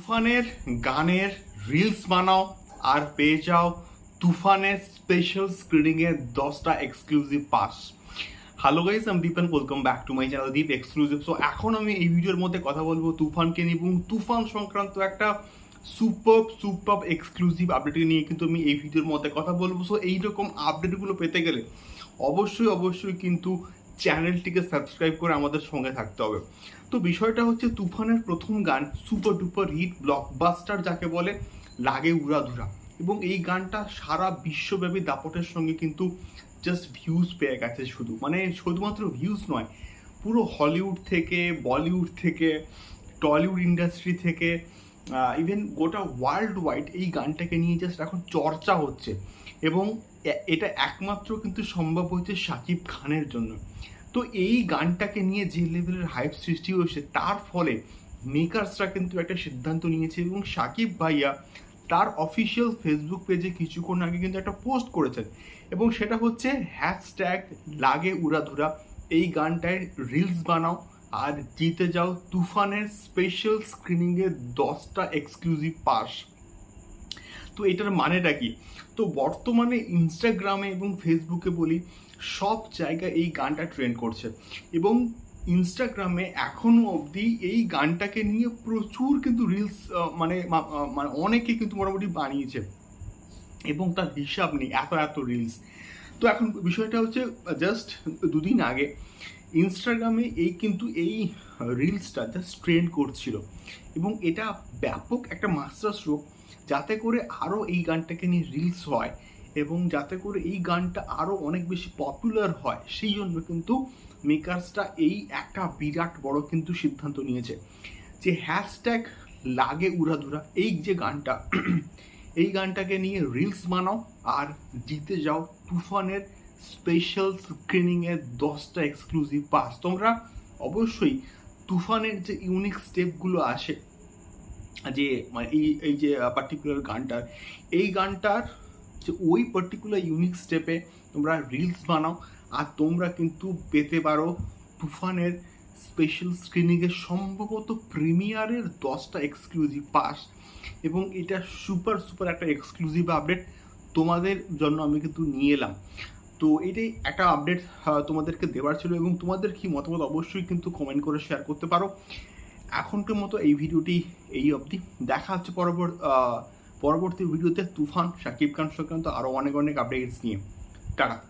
তুফানের গানের রিলস বানাও আর পেয়ে যাও তুফানের স্পেশাল স্ক্রিনিং এর দশটা এক্সক্লুসিভ পাস হ্যালো গাইস আমি Deep and welcome back to my channel Deep exclusive so এখন আমি এই ভিডিওর মধ্যে কথা বলব তুফানকে নিয়ে এবং তুফান সংক্রান্ত একটা সুপার সুপার এক্সক্লুসিভ আপডেট নিয়ে কিন্তু আমি এই ভিডিওর মধ্যে কথা বলব। সো এইরকম আপডেটগুলো পেতে গেলে অবশ্যই অবশ্যই কিন্তু চ্যানেলটিকে সাবস্ক্রাইব করে আমাদের সঙ্গে থাকতে হবে। তো বিষয়টা হচ্ছে তুফানের প্রথম গান সুপার ডুপার হিট ব্লকবাস্টার যাকে বলে, লাগে উড়াধুরা এবং এই গানটা সারা বিশ্বব্যাপী দাপটের সঙ্গে কিন্তু জাস্ট ভিউজ পেয়ে গেছে শুধু। মানে শুধুমাত্র ভিউজ নয়, পুরো হলিউড থেকে, বলিউড থেকে, টলিউড ইন্ডাস্ট্রি থেকে ইভেন গোটা ওয়ার্ল্ড ওয়াইড এই গানটাকে নিয়ে জাস্ট এখন চর্চা হচ্ছে। এবং এটা একমাত্র কিন্তু সম্ভব হয়েছে সাকিব খানের জন্য। তো এই গানটাকে নিয়ে যে লেভেলের হাইপ সৃষ্টি হয়েছে, তার ফলে মেকার্সরা কিন্তু একটা সিদ্ধান্ত নিয়েছে এবং সাকিব ভাইয়া তার অফিসিয়াল ফেসবুক পেজে কিছুক্ষণ আগে কিন্তু একটা পোস্ট করেছেন এবং সেটা হচ্ছে হ্যাশট্যাগ লাগে উড়াধুরা এই গানটায় রিলস বানাও আর জিতে যাও তুফানের স্পেশাল স্ক্রিনিংয়ের দশটা এক্সক্লুসিভ পাস। তো এটার মানেটা কি? তো বর্তমানে ইনস্টাগ্রামে এবং ফেসবুকে বলি, সব জায়গায় এই গানটা ট্রেন্ড করছে। এবং ইনস্টাগ্রামে এখনও অবধি এই গানটাকে নিয়ে প্রচুর কিন্তু রিলস মানে মানে অনেকে কিন্তু মোটামুটি বানিয়েছে। এবং তার হিসাব নেই, এত এত রিলস তো এখন বিষয়টা হচ্ছে জাস্ট দুদিন আগে ইনস্টাগ্রামে এই কিন্তু এই রিলসটা জাস্ট ট্রেন্ড করছিল। এবং এটা ব্যাপক একটা মাস্টার স্ট্রোক যাতে করে আরও এই গানটাকে নিয়ে রিলস হয় এবং যাতে করে এই গানটা আরও অনেক বেশি পপুলার হয়, সেই জন্য কিন্তু মেকার্সটা এই একটা বিরাট বড় কিন্তু সিদ্ধান্ত নিয়েছে। যে হ্যাশট্যাগ লাগে উড়াধুরা, এই যে গানটা এই গানটাকে নিয়ে রিলস বানাও আর জিতে যাও তুফানের স্পেশাল স্ক্রিনিংয়ের দশটা এক্সক্লুসিভ পাস তোমরা অবশ্যই তুফানের যে ইউনিক স্টেপগুলো আসে, যে মানে এই এই যে পার্টিকুলার গানটার, এই গানটার যে ওই পার্টিকুলার ইউনিক স্টেপে তোমরা রিলস বানাও আর তোমরা কিন্তু পেতে পারো তুফানের স্পেশাল স্ক্রিনিংয়ের সম্ভবত প্রিমিয়ারের দশটা এক্সক্লুসিভ পাস এবং এটা সুপার সুপার একটা এক্সক্লুসিভ আপডেট তোমাদের জন্য আমি কিন্তু নিয়ে এলাম। তো এটাই একটা আপডেট তোমাদেরকে দেওয়ার ছিল এবং তোমাদের কি মতামত অবশ্যই কিন্তু কমেন্ট করে শেয়ার করতে পারো। এখনকার মতো এই ভিডিওটি এই অবধি। দেখা হচ্ছে পরবর্তী পরবর্তী ভিডিওতে তুফান শাকিব খান সংক্রান্ত আরও অনেক অনেক আপডেটস নিয়ে। টাটা।